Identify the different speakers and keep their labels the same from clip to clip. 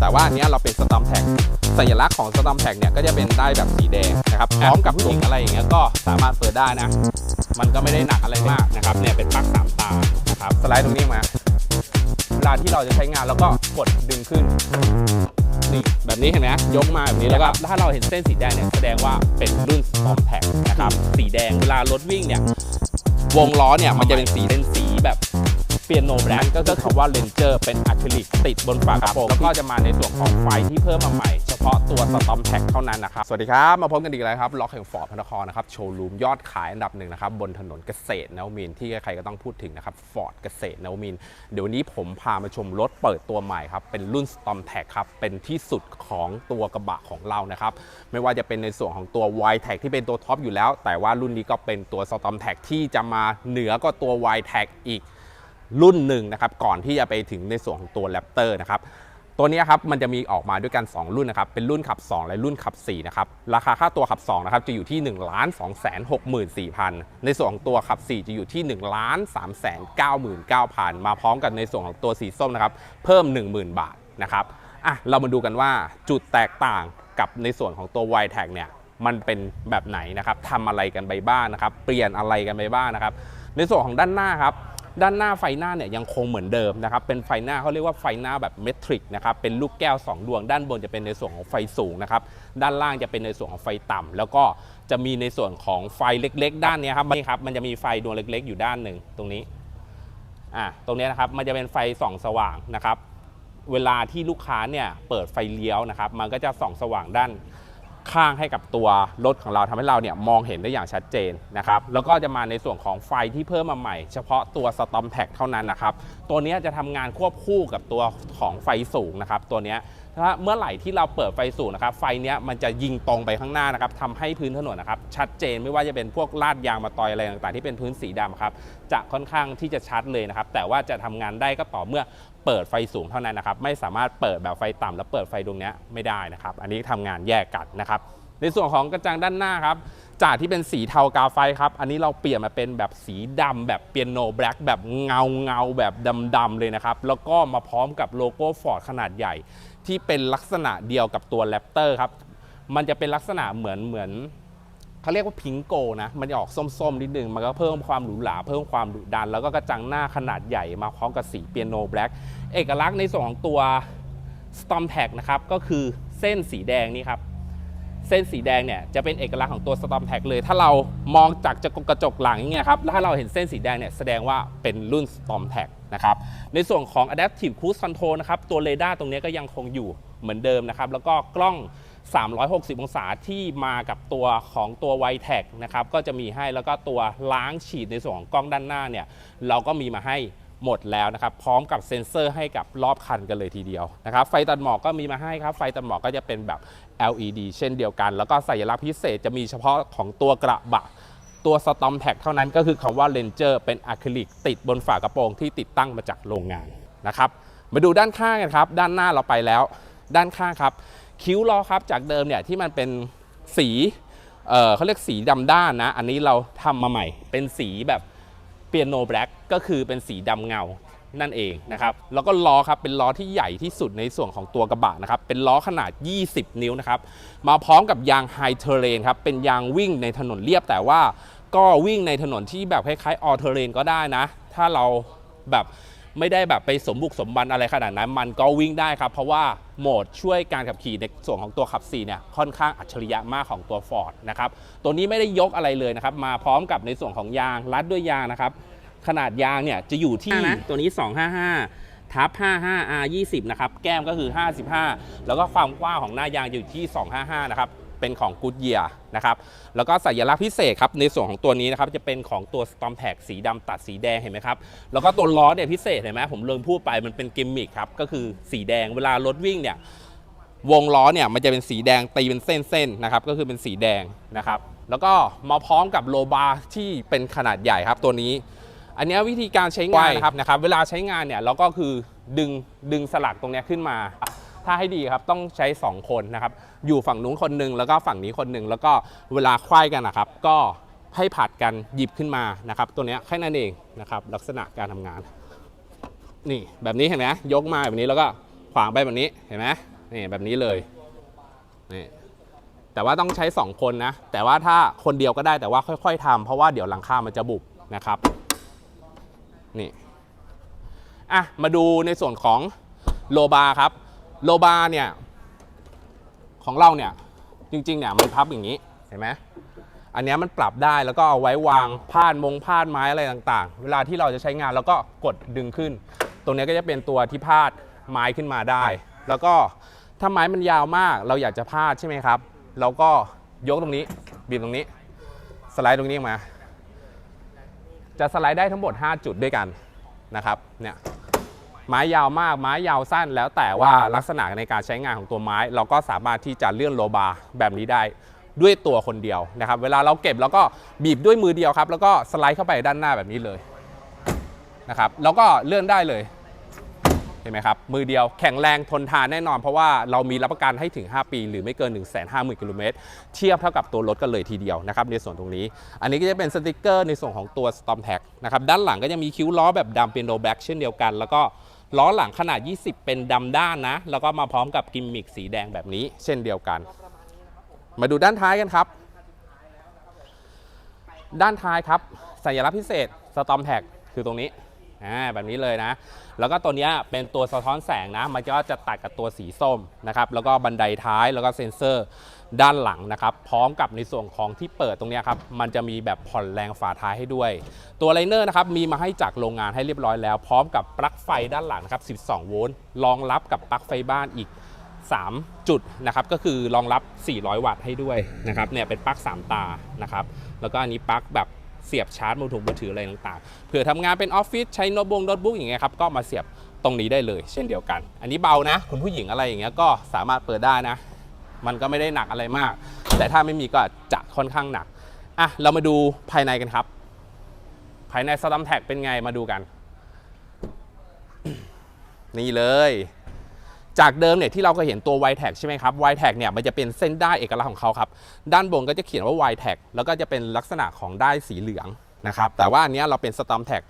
Speaker 1: แต่ว่าอันเนี้ยเราเป็นสตอมแท็กสัญลักษณ์ของสตอมแท็กเนี่ยก็จะเป็นได้แบบสีแดงนะครับพร้อมกับผู้หญิงอะไรอย่างเงี้ยก็สามารถเปิดได้นะ มันก็ไม่ได้หนักอะไรมากนะครับเนี่ยเป็นปลั๊กสามตานะครับสไลด์ตรงนี้มาเวลาที่เราจะใช้งานเราก็กดดึงขึ้นนี่แบบนี้เห็นไหมยกมาแบบนี้แล้วก็ถ้าเราเห็นเส้นสีแดงเนี่ยแสดงว่าเป็นรุ่นสตอมแท็กนะครับสีแดงเวลารถวิ่งเนี่ยวงล้อเนี่ยมันจะเป็นสีเป็นสีแบบเปียโนแบรนด์ก็คือคำว่าเลนเจอร์เป็น คริลิกติดบนฝากระโปรงแล้วก็จะมาในส่วนของไฟที่เพิ่มมาใหม่ เฉพาะตัวสตอมแท็กเท่านั้นนะครับ สวัสดีครับ มาพบกันอีกแล้วครับล็อกแห่งฟอร์ดพระนครนะครับ โชว์รูมยอดขายอันดับหนึ่งนะครับ บนถนนเกษตรนวมินทร์ที่ใครๆก็ต้องพูดถึงนะครับฟอร์ดเกษตรนวมินทร์เดี๋ยววันนี้ผมพามาชมรถเปิดตัวใหม่ครับเป็นรุ่น Storm t a g ครับเป็นที่สุดของตัวกระบะของเรานะครับไม่ว่าจะเป็นในส่วนของตัว y t a g ที่เป็นตัวท็อปอยู่แล้ว แต่ว่ารุ่นนี้ก็เป็นตัว Storm t a g ที่จะมาเหนือกว่าตัว y t a g อีก รุ่นหนึ่งนะครับก่อนที่จะไปถึงในส่วนของตัว Raptor นะครับตัวนี้ครับมันจะมีออกมาด้วยกัน 2 รุ่นนะครับเป็นรุ่นขับ 2 และรุ่นขับ4นะครับราคาค่าตัวขับ2นะครับจะอยู่ที่1 2 6 4 0 0 0 ในส่วนของตัวขับ 4 จะอยู่ที่ 1 3 9 9 0 0 0 มาพร้อมกับในส่วนของตัวสีส้มนะครับเพิ่ม 10,000 บาทนะครับอะเรามาดูกันว่าจุดแตกต่างกับในส่วนของตัว y t a g เนี่ยมันเป็นแบบไหนนะครับทำอะไรกันไปบ้างนะครับ เปลี่ยนอะไรกันไปบ้างนะครับ ในส่วนของด้านหน้าครับ ด้านหน้าไฟหน้าเนี่ยยังคงเหมือนเดิมนะครับเป็นไฟหน้าเขาเรียกว่าไฟหน้าแบบเมทริกนะครับเป็นลูกแก้ว 2 ดวง ด้านบนจะเป็นในส่วนของไฟสูงนะครับด้านล่างจะเป็นในส่วนของไฟต่ำแล้วก็จะมีในส่วนของไฟเล็ก ๆ ด้านนี้ครับนี่ครับมันจะมีไฟดวงเล็ก ๆ อยู่ด้านหนึ่งตรงนี้อะตรงนี้นะครับมันจะเป็นไฟส่องสว่างนะครับเวลาที่ลูกค้าเนี่ยเปิดไฟเลี้ยวนะครับมันก็จะส่องสว่างด้าน ข้างให้กับตัวรถของเราทำให้เราเนี่ยมองเห็นได้อย่างชัดเจนนะครับแล้วก็จะมาในส่วนของไฟที่เพิ่มมาใหม่ เฉพาะตัวสตอมแท็กเท่านั้นนะครับตัวนี้จะทำงานควบคู่กับตัวของไฟสูงนะครับตัวนี้ ถ้าเมื่อไหร่ที่เราเปิดไฟสูงนะครับ ไฟเนี้ยมันจะยิงตรงไปข้างหน้านะครับทำให้พื้นถนนนะครับ ชัดเจนไม่ว่าจะเป็นพวกลาดยางมาตอยอะไรต่างๆ ที่เป็นพื้นสีดำครับ จะค่อนข้างที่จะชัดเลยนะครับ แต่ว่าจะทำงานได้ก็ต่อเมื่อเปิดไฟสูงเท่านั้นนะครับ ไม่สามารถเปิดแบบไฟต่ำแล้วเปิดไฟดวงนี้ไม่ได้นะครับ อันนี้ทำงานแยกกันนะครับ ในส่วนของกระจังด้านหน้าครับจากที่เป็นสีเทากาไฟครับ อันนี้เราเปลี่ยนมาเป็นแบบสีดำแบบเปียโนแบล็กแบบเงาเงาแบบดำๆเลยนะครับ แล้วก็มาพร้อมกับโลโก้ฟอร์ดขนาดใหญ่ ที่เป็นลักษณะเดียวกับตัวแรปเตอร์ครับ มันจะเป็นลักษณะเหมือนเหมือนเขาเรียกว่าพิงโกนะ มันจะออกส้มๆนิดนึง มันก็เพิ่มความหรูหรา เพิ่มความดุดัน แล้วก็กระจังหน้าขนาดใหญ่มาพร้อมกับสีเปียโนแบล็กเอกลักษณ์ในส่วนของตัว Storm t a g นะครับ ก็คือเส้นสีแดงนี่ครับ เส้นสีแดงเนี่ยจะเป็นเอกลักษณ์ของตัว Storm t a g เลย ถ้าเรามองจากกระจกหลังอย่างเงี้ยครับแล้วถ้าเราเห็นเส้นสีแดงเนี่ยแสดงว่าเป็นรุ่น Storm t a g นะครับในส่วนของ Adaptive Cruise Control นะครับตัวเรดาร์ตรงนี้ก็ยังคงอยู่เหมือนเดิมนะครับแล้วก็กล้อง 360 องศาที่มากับตัวของตัว y t a g นะครับก็จะมีให้แล้วก็ตัวล้างฉีดในส่วนของกล้องด้านหน้าเนี่ยเราก็มีมาให้ หมดแล้วนะครับ พร้อมกับเซ็นเซอร์ให้กับรอบคันกันเลยทีเดียวนะครับ ไฟตัดหมอกก็มีมาให้ครับ ไฟตัดหมอกก็จะเป็นแบบ LED เช่นเดียวกัน แล้วก็สัญลักษณ์พิเศษจะมีเฉพาะของตัวกระบะ ตัว Storm t a g เท่านั้นก็คือคำว่า Ranger เป็นอะคริลิกติดบนฝากระโปรงที่ติดตั้งมาจากโรงงานนะครับ มาดูด้านข้างกันครับ ด้านหน้าเราไปแล้ว ด้านข้างครับ คิ้วล้อครับ จากเดิมเนี่ยที่มันเป็นสีเเขาเรียกสีดำด้านนะ อันนี้เราทำมาใหม่ เป็นสีแบบ เปียโนแบล็กก็คือเป็นสีดำเงานั่นเองนะครับแล้วก็ล้อครับเป็นล้อที่ใหญ่ที่สุดในส่วนของตัวกระบะนะครับเป็นล้อขนาด 20 นิ้วนะครับมาพร้อมกับยางไฮเทเรนครับเป็นยางวิ่งในถนนเรียบ แต่ว่าก็วิ่งในถนนที่แบบคล้ายๆออเทเรนก็ได้นะ ถ้าเราแบบ ไม่ได้แบบไปสมบุกสมบันอะไรขนาดนั้น มันก็วิ่งได้ครับ เพราะว่าโหมดช่วยการขับขี่ในส่วนของตัวขับ4เนี่ยค่อนข้างอัจฉริยะมากของตัว Ford นะครับตัวนี้ไม่ได้ยกอะไรเลยนะครับมาพร้อมกับในส่วนของยางรัดด้วยยางนะครับขนาดยางเนี่ยจะอยู่ที่นะตัวนี้ 255ทับ 55 R 20 นะครับ แก้มก็คือ 55 แล้วก็ความกว้างของหน้ายางอยู่ที่ 255 นะครับ เป็นของ Goodyear นะครับแล้วก็สัญลักษณ์พิเศษครับในส่วนของตัวนี้นะครับจะเป็นของตัว Storm t a g สีดำตัดสีแดงเห็นไหมครับแล้วก็ตัวล้อเนี่ยพิเศษเห็นไหมผมลืมพูดไปมันเป็นกิมมิคครับก็คือสีแดงเวลารถวิ่งเนี่ยวงล้อเนี่ยมันจะเป็นสีแดงตีเป็นเส้นๆนะครับก็คือเป็นสีแดงนะครับแล้วก็มาพร้อมกับโลบาร์ที่เป็นขนาดใหญ่ครับตัวนี้ อันนี้วิธีการใช้งานนะครับนะครับเวลาใช้งานเนี่ยเราก็คือดึงดึงสลักตรงนี้ขึ้นมา ถ้าให้ดีครับต้องใช้ 2 คนนะครับ อยู่ฝั่งนู้นคนหนึ่งแล้วก็ฝั่งนี้คนหนึ่งแล้วก็เวลาควายกันนะครับ ก็ให้ผัดกันหยิบขึ้นมานะครับ ตัวเนี้ยแค่นั้นเองนะครับ ลักษณะการทำงาน นี่แบบนี้เห็นไหมยกมาแบบนี้แล้วก็ขวางไปแบบนี้เห็นไหมนี่แบบนี้เลยนี่แต่ว่าต้องใช้ 2 คนนะ แต่ว่าถ้าคนเดียวก็ได้แต่ว่าค่อย ๆทำเพราะว่าเดี๋ยวหลังคามันจะบุบนะครับนี่อะมาดูในส่วนของโลบาครับ โลบาเนี่ยของเราเนี่ยจริงๆเนี่ยมันพับอย่างนี้เห็นไหมอันนี้มันปรับได้แล้วก็เอาไว้วางพาดมงพาดไม้อะไรต่างๆ เวลาที่เราจะใช้งานเราก็กดดึงขึ้น ตรงนี้ก็จะเป็นตัวที่พาดไม้ขึ้นมาได้ แล้วก็ถ้าไม้มันยาวมาก เราอยากจะพาดใช่ไหมครับ เราก็ยกตรงนี้บีบตรงนี้ สไลด์ตรงนี้ออกมา จะสไลด์ได้ทั้งหมด 5 จุดด้วยกันนะครับเนี่ย ไม้ยาวมากไม้ยาวสั้น แล้วแต่ว่าลักษณะในการใช้งานของตัวไม้ เราก็สามารถที่จะเลื่อนโลบาร์แบบนี้ได้ด้วยตัวคนเดียวนะครับ เวลาเราเก็บเราก็บีบด้วยมือเดียวครับ แล้วก็สไลด์เข้าไปด้านหน้าแบบนี้เลยนะครับแล้วก็เลื่อนได้เลยเห็นไหมครับมือเดียวแข็งแรงทนทานแน่นอน เพราะว่าเรามีรับประกันให้ถึง 5 ปี หรือไม่เกิน 1 5 0 0 0 0กิโลเมตรเทียบเท่ากับตัวรถกันเลยทีเดียวนะครับในส่วนตรงนี้ อันนี้ก็จะเป็นสติกเกอร์ในส่วนของตัว Storm Tag นะครับด้านหลังก็จะมีคิ้วล้อแบบดำเป็นโนแบ็กเช่นเดียวกัน แล้วก็ ล้อหลังขนาด 20 เป็นดำด้านนะ แล้วก็มาพร้อมกับกิมมิคสีแดงแบบนี้ เช่นเดียวกัน มาดูด้านท้ายกันครับ ด้านท้ายครับ สัญลักษณ์พิเศษ Storm Tag คือตรงนี้อ่าแบบนี้เลยนะ แล้วก็ตัวนี้เป็นตัวสะท้อนแสงนะ มันก็จะตัดกับตัวสีส้มนะครับ แล้วก็บันไดท้ายแล้วก็เซ็นเซอร์ ด้านหลังนะครับ พร้อมกับในส่วนของที่เปิดตรงนี้ครับมันจะมีแบบผ่อนแรงฝาท้ายให้ด้วย ตัวไลเนอร์นะครับมีมาให้จากโรงงานให้เรียบร้อยแล้ว พร้อมกับปลั๊กไฟด้านหลังนะครับ 12 โวลต์รองรับกับปลั๊กไฟบ้านอีก 3 จุดนะครับก็คือรองรับ 400 วัตต์ให้ด้วยนะครับเนี่ยเป็นปลั๊ก3 ตานะครับแล้วก็อันนี้ปลั๊กแบบเสียบชาร์จมือถือมือถืออะไรต่างๆ เผื่อทำงานเป็นออฟฟิศใช้โน้ตบุ๊กโน้ตบุ๊กอย่างเงี้ยครับก็มาเสียบตรงนี้ได้เลย เช่นเดียวกัน อันนี้เบานะ คุณผู้หญิงอะไรอย่างเงี้ยก็สามารถเปิดได้นะ มันก็ไม่ได้หนักอะไรมาก แต่ถ้าไม่มีก็จะค่อนข้างหนักอะเรามาดูภายในกันครับ ภายในสตัมแท็กเป็นไงมาดูกัน นี่เลย จากเดิมเนี่ยที่เราเคยเห็นตัว y t a g ใช่ไหมครับ y t a g เนี่ยมันจะเป็นเส้นได้ายเอกลักษณ์ของเขาครับ ด้านบนก็จะเขียนว่า y t a g แล้วก็จะเป็นลักษณะของได้ายสีเหลืองนะครับ แต่ว่าอันนี้เราเป็น Storm Tag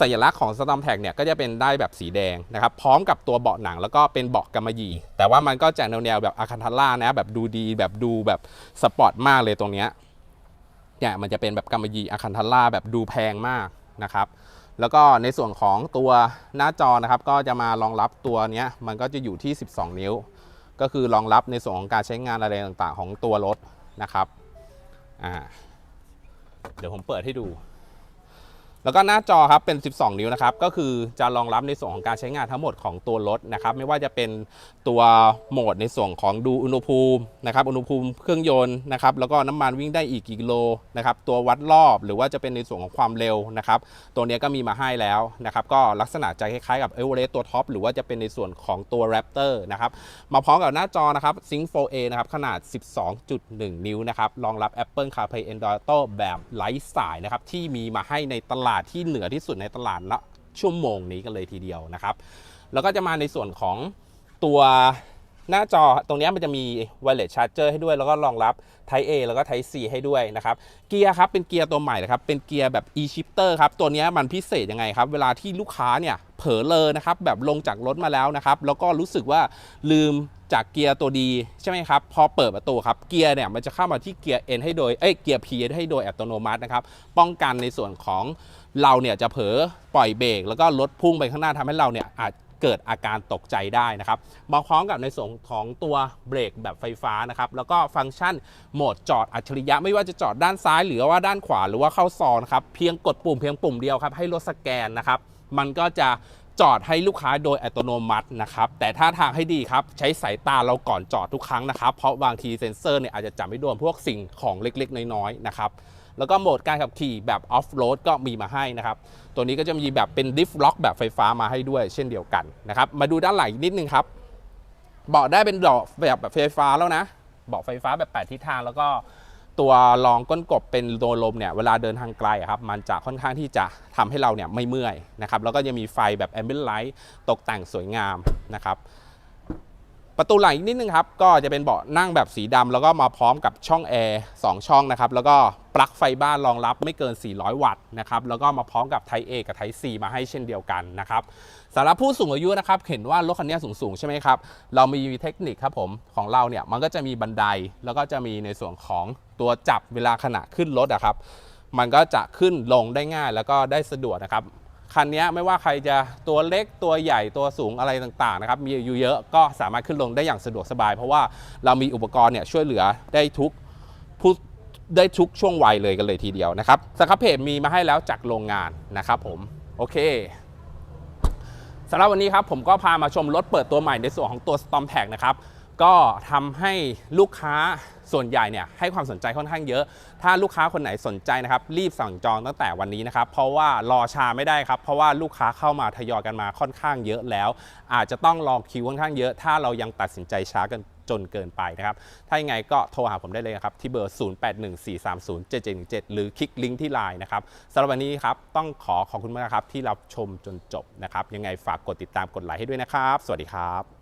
Speaker 1: สัญลักษณ์ของ Storm Tag เนี่ยก็จะเป็นได้แบบสีแดงนะครับพร้อมกับตัวเบาะหนังแล้วก็เป็นเบาะกำมะหยี่แต่ว่ามันก็จะแนวๆแบบอาคันทาร่านะแบบดูดีแบบดูแบบสปอร์ตมากเลยตรงเนี้ยเนี่ยมันจะเป็นแบบกำมะหยี่อาคันทาร่าแบบดูแพงมากนะครับแล้วก็ในส่วนของตัวหน้าจอนะครับก็จะมารองรับตัวเนี้ยมันก็จะอยู่ที่ 12 นิ้ว ก็คือรองรับในส่วนของการใช้งานอะไรต่างๆ ของตัวรถนะครับอ่าเดี๋ยวผมเปิดให้ดู แล้วก็หน้าจอครับเป็น 12 นิ้วนะครับ ก็คือจะรองรับในส่วนของการใช้งานทั้งหมดของตัวรถนะครับ ไม่ว่าจะเป็นตัวโหมดในส่วนของดูอุณหภูมินะครับ อุณหภูมิเครื่องยนต์นะครับ แล้วก็น้ำมันวิ่งได้อีกกี่กิโลนะครับ ตัววัดรอบหรือว่าจะเป็นในส่วนของความเร็วนะครับ ตัวนี้ก็มีมาให้แล้วนะครับ ก็ลักษณะจะคล้ายๆกับเอเวอเรสต์ตัวท็อปหรือว่าจะเป็นในส่วนของตัว Raptor นะครับ มาพร้อมกับหน้าจอนะครับ Sync 4A นะครับ ขนาด 12.1 นิ้วนะครับ รองรับ Apple CarPlay Android Auto แบบไร้สายนะครับ ที่มีมาให้ในตลาดที่เหนือที่สุดในตลาดละชั่วโมงนี้กันเลยทีเดียวนะครับ แล้วก็จะมาในส่วนของตัว หน้าจอตรงนี้มันจะมี wireless charger ให้ด้วย แล้วก็รองรับ Type A แล้วก็ Type C ให้ด้วยนะครับ เกียร์ครับเป็นเกียร์ตัวใหม่นะครับ เป็นเกียร์แบบ e-shifter ครับ ตัวนี้มันพิเศษยังไงครับ เวลาที่ลูกค้าเนี่ยเผลอเลยนะครับ แบบลงจากรถมาแล้วนะครับ แล้วก็รู้สึกว่าลืมจากเกียร์ตัวดีใช่ไหมครับ พอเปิดประตูครับ เกียร์เนี่ยมันจะเข้ามาที่เกียร์ N ให้โดย เอ้ย เกียร์ P ให้โดยอัตโนมัตินะครับ ป้องกันในส่วนของเราเนี่ยจะเผลอปล่อยเบรกแล้วก็รถพุ่งไปข้างหน้าทำให้เราเนี่ยอาจ เกิดอาการตกใจได้นะครับมาพร้อมกับในส่วนของตัวเบรกแบบไฟฟ้านะครับแล้วก็ฟังก์ชันโหมดจอดอัจฉริยะ ไม่ว่าจะจอดด้านซ้ายหรือว่าด้านขวาหรือว่าเข้าซองนะครับเพียงกดปุ่มเพียงปุ่มเดียวครับให้รถสแกนนะครับมันก็จะจอดให้ลูกค้าโดยอัตโนมัตินะครับ แต่ถ้าทางให้ดีครับ ใช้สายตาเราก่อนจอดทุกครั้งนะครับ เพราะบางทีเซ็นเซอร์เนี่ยอาจจะจับไม่โดนพวกสิ่งของเล็กๆ น้อยๆนะครับ แล้วก็โหมดการขับขี่แบบออฟโรดก็มีมาให้นะครับ ตัวนี้ก็จะมีแบบเป็นดิฟล็อกแบบไฟฟ้ามาให้ด้วยเช่นเดียวกันนะครับ มาดูด้านหลังนิดนึงครับ เบาะได้เป็นเบาะแบบแบบไฟฟ้าแล้วนะ เบาะไฟฟ้าแบบ8ทิศทางแล้วก็ตัวรองก้นกบเป็นตัวลมเนี่ยเวลาเดินทางไกลครับมันจะค่อนข้างที่จะทำให้เราเนี่ยไม่เมื่อยนะครับแล้วก็ยังมีไฟแบบแอมเบิลไลท์ตกแต่งสวยงามนะครับ ประตูหลังอีกนิดนึงครับ ก็จะเป็นเบาะนั่งแบบสีดำแล้วก็มาพร้อมกับช่องแอร์2ช่องนะครับ แล้วก็ปลั๊กไฟบ้านรองรับไม่เกิน 400 วัตต์นะครับ แล้วก็มาพร้อมกับไท A กับไท C มาให้เช่นเดียวกันนะครับสำหรับผู้สูงอายุนะครับ เห็นว่ารถคันนี้สูงๆใช่ไหมครับ เรามีเทคนิคครับผมของเราเนี่ยมันก็จะมีบันไดแล้วก็จะมีในส่วนของตัวจับเวลาขณะขึ้นรถอะครับ มันก็จะขึ้นลงได้ง่ายแล้วก็ได้สะดวกนะครับ คันนี้ไม่ว่าใครจะตัวเล็กตัวใหญ่ตัวสูงอะไรต่างๆนะครับมีอยู่เยอะก็สามารถขึ้นลงได้อย่างสะดวกสบาย เพราะว่าเรามีอุปกรณ์เนี่ยช่วยเหลือได้ทุกผู้ได้ทุกช่วงวัยเลยกันเลยทีเดียวนะครับสครับเพจมีมาให้แล้วจากโรงงานนะครับผมโอเคสำหรับวันนี้ครับผมก็พามาชมรถเปิดตัวใหม่ในส่วนของตัว Storm t a g นะครับ ก็ทำให้ลูกค้าส่วนใหญ่เนี่ยให้ความสนใจค่อนข้างเยอะ ถ้าลูกค้าคนไหนสนใจนะครับรีบสั่งจองตั้งแต่วันนี้นะครับ เพราะว่ารอช้าไม่ได้ครับ เพราะว่าลูกค้าเข้ามาทยอยกันมาค่อนข้างเยอะแล้ว อาจจะต้องรอคิวค่อนข้างเยอะ ถ้าเรายังตัดสินใจช้ากันจนเกินไปนะครับ ถ้ายังไงก็โทรหาผมได้เลยครับ ที่เบอร์ 0814307717 หรือคลิกลิงก์ที่ไลน์นะครับสำหรับวันนี้ครับ ต้องขอขอบคุณมากครับที่รับชมจนจบนะครับ ยังไงฝากกดติดตามกดไลค์ให้ด้วยนะครับ สวัสดีครับ